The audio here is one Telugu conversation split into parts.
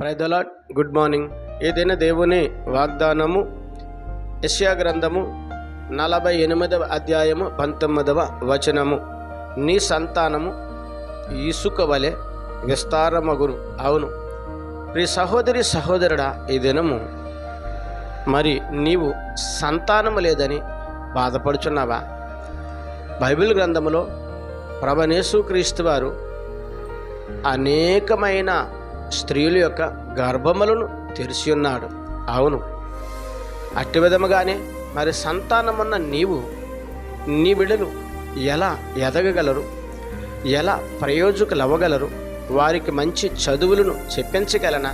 ప్రైదలాడ్ గుడ్ మార్నింగ్ ఏదైనా దేవుని వాగ్దానము యశ్యా గ్రంథము నలభై ఎనిమిదవ అధ్యాయము పంతొమ్మిదవ వచనము. నీ సంతానము ఇసుక వలె విస్తారమగును. అవును. ప్రి సహోదరి సహోదరుడా ఈ దినము మరి నీవు సంతానము లేదని బాధపడుచున్నావా? బైబిల్ గ్రంథములో ప్రభనేసు క్రీస్తు వారు అనేకమైన స్త్రీల యొక్క గర్భములను తెరిచి ఉన్నాడు. అవును అట్టి విధముగానే మరి సంతానమున్న నీవు నీ బిడ్డలు ఎలా ఎదగగలరు? ఎలా ప్రయోజకులు అవ్వగలరు వారికి మంచి చదువులను చెప్పించగలనా?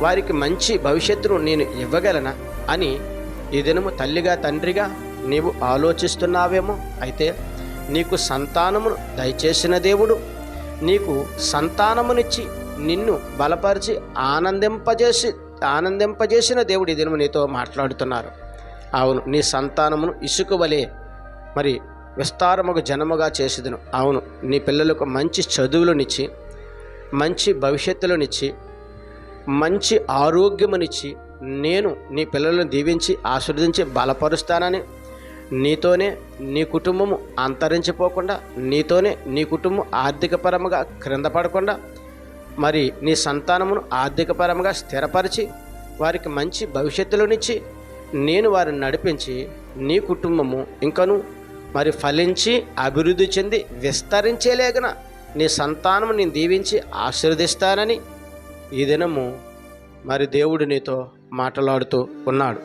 వారికి మంచి భవిష్యత్తును నేను ఇవ్వగలనా? అని ఈ దినము తల్లిగా తండ్రిగా నీవు ఆలోచిస్తున్నావేమో? అయితే నీకు సంతానమును దయచేసిన దేవుడు నీకు సంతానమునిచ్చి నిన్ను బలపరిచి ఆనందింపజేసి ఆనందింపజేసిన దేవుడు దినము నీతో మాట్లాడుతున్నారు. అవును నీ సంతానమును ఇసుక వలె మరి విస్తారముగా జనముగా చేసేదను. అవును నీ పిల్లలకు మంచి చదువులనిచ్చి మంచి భవిష్యత్తులనిచ్చి మంచి ఆరోగ్యమునిచ్చి నేను నీ పిల్లలను దీవించి ఆశీర్వదించి బలపరుస్తానని నీతోనే నీ కుటుంబము అంతరించిపోకుండా నీతోనే నీ కుటుంబం ఆర్థికపరముగా క్రింద పడకుండా మరి నీ సంతానమును ఆర్థికపరంగా స్థిరపరిచి వారికి మంచి భవిష్యత్తులోనిచ్చి నేను వారిని నడిపించి నీ కుటుంబము ఇంకను మరి ఫలించి అభివృద్ధి చెంది విస్తరించేలేగన నీ సంతానము నేను దీవించి ఆశీర్వదిస్తానని ఈ దినము మరి దేవుడు నీతో మాట్లాడుతూ ఉన్నాడు.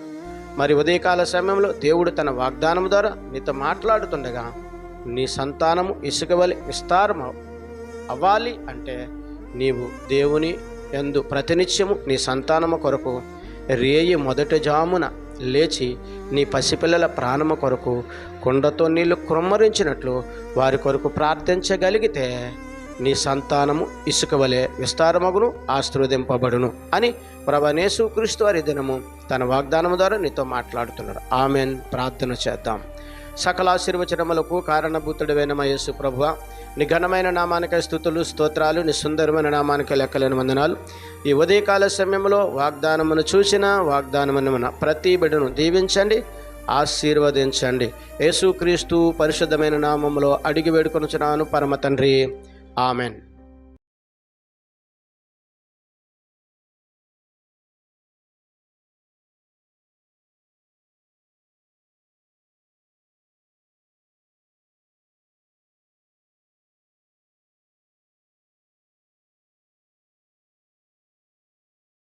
మరి ఉదయకాల సమయంలో దేవుడు తన వాగ్దానం ద్వారా నీతో మాట్లాడుతుండగా నీ సంతానము ఇసుక వలె విస్తారం అవ్వాలి అంటే నీవు దేవుని ఎందు ప్రతినిత్యము నీ సంతానము కొరకు రేయి మొదటి జామున లేచి నీ పసిపిల్లల ప్రాణము కొరకు కుండతో నీళ్ళు క్రుమ్మరించినట్లు వారి కొరకు ప్రార్థించగలిగితే నీ సంతానము ఇసుక వలె విస్తారమగును ఆశీర్వదింపబడును అని ప్రభనేసు క్రీస్తు వారి దినము తన వాగ్దానము ద్వారా నీతో మాట్లాడుతున్నాడు. ఆమెన్. ప్రార్థన చేద్దాం. సకల ఆశీర్వచనములకు కారణభూతుడైన మా యేసు ప్రభువ నీ ఘనమైన నామానిక స్థుతులు స్తోత్రాలు నీ సుందరమైన నామానికి లెక్కలేని వందనాలు. ఈ ఉదయకాల సమయంలో వాగ్దానమును చూసిన వాగ్దానమున ప్రతి బిడ్డను దీవించండి ఆశీర్వదించండి. యేసుక్రీస్తు పరిశుద్ధమైన నామములో అడిగి వేడుకొనుచున్నాను పరమ తండ్రి. ఆమెన్.